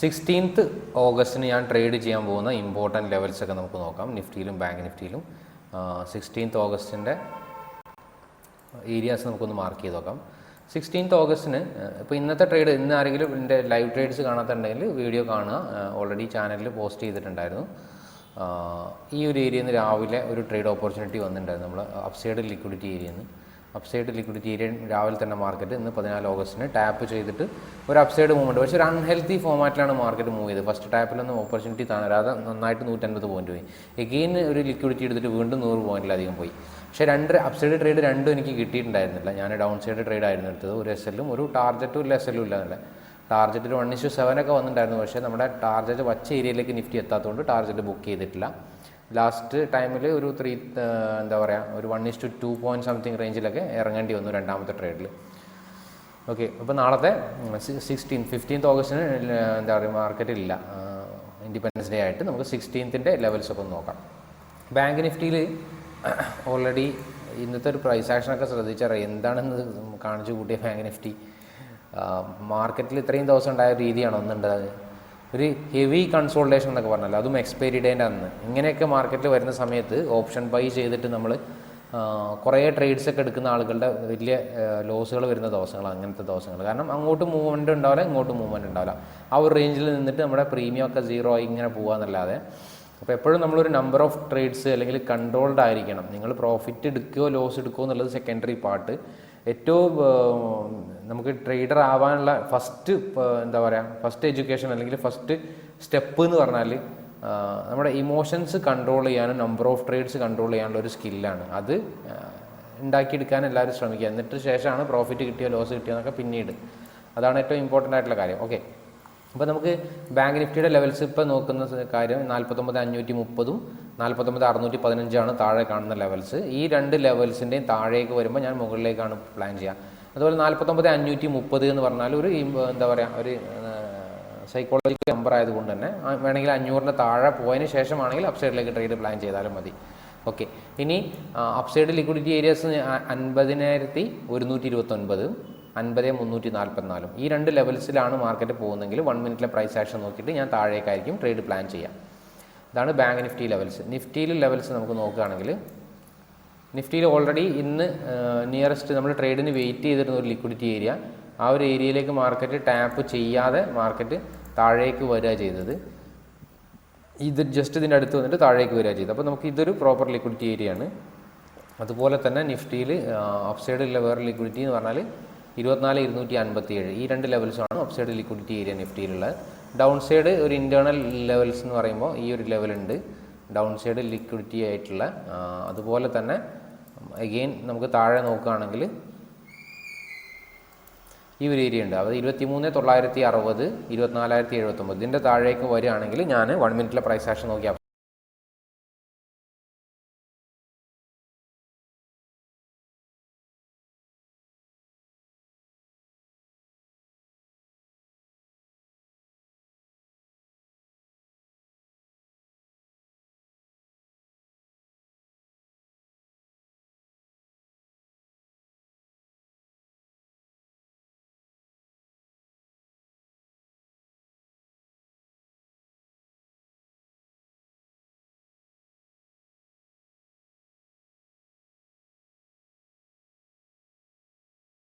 Sixteenth ഓഗസ്റ്റിന് ഞാൻ trade ചെയ്യാൻ പോകുന്ന ഇമ്പോർട്ടന്റ് ലെവൽസ് ഒക്കെ നമുക്ക് നോക്കാം. നിഫ്റ്റിയിലും ബാങ്ക് നിഫ്റ്റിയിലും. സിക്സ്റ്റീൻത്ത് ഓഗസ്റ്റിന്റെ ഏരിയാസ് നമുക്കൊന്ന് മാർക്ക് ചെയ്ത് നോക്കാം. സിക്സ്റ്റീൻത്ത് ഓഗസ്റ്റിന് ഇപ്പോൾ ഇന്നത്തെ ട്രേഡ് ഇന്ന് ആരെങ്കിലും എന്റെ ലൈവ് ട്രേഡ്സ് കാണാത്തുണ്ടെങ്കിൽ വീഡിയോ കാണുക. ഓൾറെഡി ചാനലിൽ പോസ്റ്റ് ചെയ്തിട്ടുണ്ടായിരുന്നു. ഈ ഒരു ഏരിയയിൽ നിന്ന് രാവിലെ ഒരു ട്രേഡ് ഓപ്പർച്യൂണിറ്റി വന്നിട്ടുണ്ടായിരുന്നു. നമ്മൾ അപ്സൈഡ് ലിക്വിഡിറ്റി ഏരിയയിൽ നിന്ന് അപ്സൈഡ് ലിക്വിഡിറ്റി ഏരിയ രാവിലെ തന്നെ മാർക്കറ്റ് ഇന്ന് പതിനാല് ഓഗസ്റ്റിന് ടാപ്പ് ചെയ്തിട്ട് ഒരു അപ്സൈഡ് മൂവ്മെന്റ് പക്ഷേ ഒരു അൺഹെൽത്തി ഫോമാറ്റിലാണ് മാർക്കറ്റ് മൂവ് ചെയ്തത്. ഫസ്റ്റ് ടാപ്പിലൊന്നും ഓപ്പർച്യൂണിറ്റി തരാതെ നന്നായിട്ട് നൂറ്റൻപത് പോയിന്റ് പോയി. എഗെയിൻ ഒരു ലിക്വിഡിറ്റി എടുത്തിട്ട് വീണ്ടും നൂറ് പോയിന്റിലധികം പോയി. പക്ഷേ രണ്ട് അപ്സൈഡ് ട്രേഡ് രണ്ടും എനിക്ക് കിട്ടിയിട്ടുണ്ടായിരുന്നില്ല. ഞാൻ ഡൗൺ സൈഡ് ട്രേഡ് ആയിരുന്നു എടുത്തത്. ഒരു എസ് എല്ലും ഒരു ടാർജറ്റും ഇല്ല എസ് എല്ലും ഇല്ല എന്നല്ല ടാർജറ്റിൽ വൺ ഇഷ്യൂ സെവനൊക്കെ വന്നിട്ടുണ്ടായിരുന്നു. പക്ഷേ നമ്മുടെ ടാർജറ്റ് വച്ച ഏരിയയിലേക്ക് നിഫ്റ്റി എത്താത്തതുകൊണ്ട് ടാർജറ്റ് ബുക്ക് ചെയ്തിട്ടില്ല. ലാസ്റ്റ് ടൈമിൽ ഒരു ത്രീ എന്താ പറയുക ഒരു one is two two point something റേഞ്ചിലൊക്കെ ഇറങ്ങേണ്ടി വന്നു രണ്ടാമത്തെ ട്രേഡിൽ ഓക്കെ അപ്പോൾ നാളത്തെ സിക്സ്റ്റീൻ ഫിഫ്റ്റീൻത്ത് ഓഗസ്റ്റിന് എന്താ പറയുക മാർക്കറ്റിലില്ല ഇൻഡിപെൻഡൻസ് ഡേ ആയിട്ട് നമുക്ക് സിക്സ്റ്റീൻത്തിന്റെ ലെവൽസ് ഒക്കെ നോക്കാം. ബാങ്ക് നിഫ്റ്റിയിൽ ഓൾറെഡി ഇന്നത്തെ ഒരു പ്രൈസ് ആക്ഷനൊക്കെ ശ്രദ്ധിച്ചറിയാം എന്താണെന്ന് കാണിച്ചു കൂട്ടിയ ബാങ്ക് നിഫ്റ്റി മാർക്കറ്റിൽ ഇത്രയും ദിവസം ഉണ്ടായ രീതിയാണ് ഒന്നുണ്ടായത്? ഒരു ഹെവി കൺസോൾട്ടേഷൻ എന്നൊക്കെ പറഞ്ഞല്ലോ. അതും എക്സ്പയറി ഡേന്റെ അന്ന് ഇങ്ങനെയൊക്കെ മാർക്കറ്റിൽ വരുന്ന സമയത്ത് ഓപ്ഷൻ ബൈ ചെയ്തിട്ട് നമ്മൾ കുറേ ട്രേഡ്സ് ഒക്കെ എടുക്കുന്ന ആളുകളുടെ വലിയ ലോസുകൾ വരുന്ന ദിവസങ്ങൾ അങ്ങനത്തെ ദിവസങ്ങൾ കാരണം അങ്ങോട്ട് മൂവ്മെന്റ് ഉണ്ടാവില്ല ഇങ്ങോട്ട് മൂവ്മെന്റ് ഉണ്ടാവില്ല. ആ ഒരു റേഞ്ചിൽ നിന്നിട്ട് നമ്മുടെ പ്രീമിയം ഒക്കെ സീറോ ആയി ഇങ്ങനെ പോകാമെന്നല്ലാതെ അപ്പോൾ എപ്പോഴും നമ്മളൊരു നമ്പർ ഓഫ് ട്രേഡ്സ് അല്ലെങ്കിൽ കൺട്രോൾഡ് ആയിരിക്കണം. നിങ്ങൾ പ്രോഫിറ്റ് എടുക്കുകയോ ലോസ് എടുക്കുകയോ എന്നുള്ളത് സെക്കൻഡറി പാർട്ട് ഏറ്റവും നമുക്ക് ട്രേഡർ ആവാനുള്ള ഫസ്റ്റ് എന്താ പറയുക ഫസ്റ്റ് എഡ്യൂക്കേഷൻ അല്ലെങ്കിൽ ഫസ്റ്റ് സ്റ്റെപ്പ് എന്ന് പറഞ്ഞാൽ നമ്മുടെ ഇമോഷൻസ് കൺട്രോൾ ചെയ്യാനും നമ്പർ ഓഫ് ട്രേഡ്സ് കൺട്രോൾ ചെയ്യാനുള്ള ഒരു സ്കില്ലാണ് അത് ഉണ്ടാക്കിയെടുക്കാൻ എല്ലാവരും ശ്രമിക്കുക. എന്നിട്ട് ശേഷമാണ് പ്രോഫിറ്റ് കിട്ടിയോ ലോസ് കിട്ടിയോ എന്നൊക്കെ പിന്നീട്. അതാണ് ഏറ്റവും ഇമ്പോർട്ടന്റ് ആയിട്ടുള്ള കാര്യം. ഓക്കെ അപ്പോൾ നമുക്ക് ബാങ്ക് നിഫ്റ്റിയുടെ ലെവൽസ് ഇപ്പോൾ നോക്കുന്ന കാര്യം നാൽപ്പത്തൊമ്പത് അഞ്ഞൂറ്റി മുപ്പതും നാൽപ്പത്തൊമ്പത് അറുന്നൂറ്റി പതിനഞ്ചാണ് താഴെ കാണുന്ന ലെവൽസ് ഈ രണ്ട് ലെവൽസിന്റെയും താഴേക്ക് വരുമ്പോൾ ഞാൻ മുകളിലേക്കാണ് പ്ലാൻ ചെയ്യുക അതുപോലെ നാൽപ്പത്തൊമ്പത് അഞ്ഞൂറ്റി മുപ്പത് എന്ന് പറഞ്ഞാൽ ഒരു എന്താ പറയുക ഒരു സൈക്കോളജിക്കൽ നമ്പർ ആയതുകൊണ്ട് തന്നെ വേണമെങ്കിൽ അഞ്ഞൂറിന്റെ താഴെ പോയതിന് ശേഷമാണെങ്കിൽ അപ്സൈഡിലേക്ക് ട്രേഡ് പ്ലാൻ ചെയ്താലും മതി. ഓക്കെ ഇനി അപ്സൈഡ് ലിക്വിഡിറ്റി ഏരിയാസ് അൻപതിനായിരത്തി ഒരുന്നൂറ്റി ഇരുപത്തൊൻപത് അൻപത് മുന്നൂറ്റി നാൽപ്പത്തിനാലും. ഈ രണ്ട് ലെവൽസിലാണ് മാർക്കറ്റ് പോകുന്നതെങ്കിൽ വൺ മിനിറ്റിലെ പ്രൈസ് ആക്ഷൻ നോക്കിയിട്ട് ഞാൻ താഴേക്കായിരിക്കും ട്രേഡ് പ്ലാൻ ചെയ്യാം. ഇതാണ് ബാങ്ക് നിഫ്റ്റി ലെവൽസ് നിഫ്റ്റിയിൽ ലെവൽസ് നമുക്ക് നോക്കുകയാണെങ്കിൽ നിഫ്റ്റിയിൽ ഓൾറെഡി ഇന്ന് നിയറസ്റ്റ് നമ്മൾ ട്രേഡിന് വെയിറ്റ് ചെയ്തിരുന്ന ഒരു ലിക്വിഡിറ്റി ഏരിയ ആ ഒരു ഏരിയയിലേക്ക് മാർക്കറ്റ് ടാപ്പ് ചെയ്യാതെ മാർക്കറ്റ് താഴേക്ക് വരിക ചെയ്തത്. ഇത് ജസ്റ്റ് ഇതിന്റെ അടുത്ത് വന്നിട്ട് താഴേക്ക് വരിക ചെയ്തത് അപ്പോൾ നമുക്ക് ഇതൊരു പ്രോപ്പർ ലിക്വിഡിറ്റി ഏരിയ ആണ്. അതുപോലെ തന്നെ നിഫ്റ്റിയിൽ അപ്സൈഡിലുള്ള വേറെ ലിക്വിഡിറ്റി എന്ന് പറഞ്ഞാൽ ഇരുപത്തിനാല് ഇരുന്നൂറ്റി അൻപത്തി ഏഴ് ഈ രണ്ട് ലെവൽസാണ് അപ്സൈഡ് ലിക്വിഡിറ്റി ഏരിയ നിഫ്റ്റിയിലുള്ളത്. ഡൗൺ സൈഡ് ഒരു ഇന്റേർണൽ ലെവൽസ് എന്ന് പറയുമ്പോൾ ഈ ഒരു ലെവലുണ്ട് ഡൗൺ സൈഡ് ലിക്വിഡിറ്റി ആയിട്ടുള്ള അതുപോലെ തന്നെ അഗെയിൻ നമുക്ക് താഴെ നോക്കുകയാണെങ്കിൽ ഈ ഒരു ഏരിയ ഉണ്ട്. അത് ഇരുപത്തി മൂന്ന് തൊള്ളായിരത്തി അറുപത് ഇരുപത്തിനാലായിരത്തി എഴുപത്തൊമ്പത്. ഇതിന്റെ താഴേക്ക് വരികയാണെങ്കിൽ ഞാൻ വൺ മിനിറ്റിലെ പ്രൈസ് ആക്ഷൻ നോക്കി